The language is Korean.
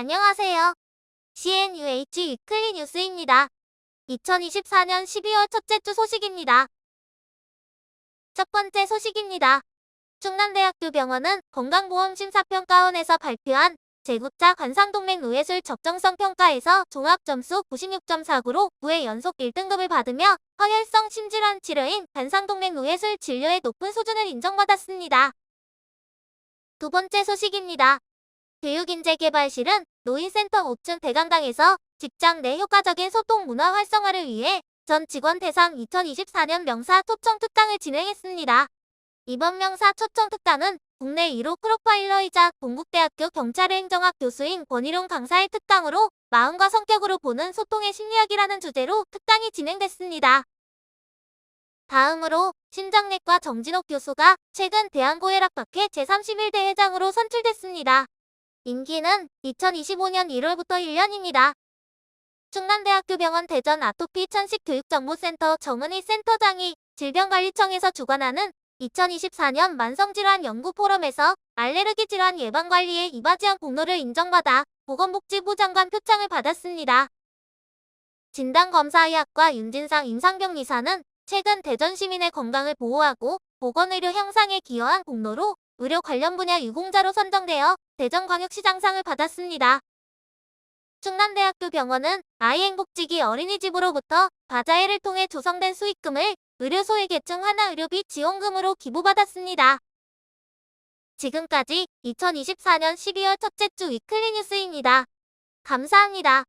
안녕하세요. CNUH 위클리 뉴스입니다. 2024년 12월 첫째 주 소식입니다. 첫 번째 소식입니다. 충남대학교 병원은 건강보험심사평가원에서 발표한 제국자 관상동맥 노예술 적정성 평가에서 종합점수 96.49로 9회 연속 1등급을 받으며 허혈성 심질환 치료인 관상동맥 노예술 진료의 높은 수준을 인정받았습니다. 두 번째 소식입니다. 교육인재개발실은 노인센터 5층 대강당에서 직장 내 효과적인 소통 문화 활성화를 위해 전 직원 대상 2024년 명사 초청 특강을 진행했습니다. 이번 명사 초청 특강은 국내 1호 프로파일러이자 동국대학교 경찰행정학 교수인 권희룡 강사의 특강으로 마음과 성격으로 보는 소통의 심리학이라는 주제로 특강이 진행됐습니다. 다음으로 심장내과 정진옥 교수가 최근 대한고혈압학회 제31대 회장으로 선출됐습니다. 임기는 2025년 1월부터 1년입니다. 충남대학교 병원 대전 아토피 천식 교육정보센터 정은희 센터장이 질병관리청에서 주관하는 2024년 만성질환 연구 포럼에서 알레르기 질환 예방관리에 이바지한 공로를 인정받아 보건복지부 장관 표창을 받았습니다. 진단검사의학과 윤진상 임상병리사는 최근 대전 시민의 건강을 보호하고 보건의료 향상에 기여한 공로로 의료 관련 분야 유공자로 선정되어 대전광역시장상을 받았습니다. 충남대학교 병원은 아이 행복지기 어린이집으로부터 바자회를 통해 조성된 수익금을 의료소의 계층 하나 의료비 지원금으로 기부받았습니다. 지금까지 2024년 12월 첫째 주 위클리 뉴스입니다. 감사합니다.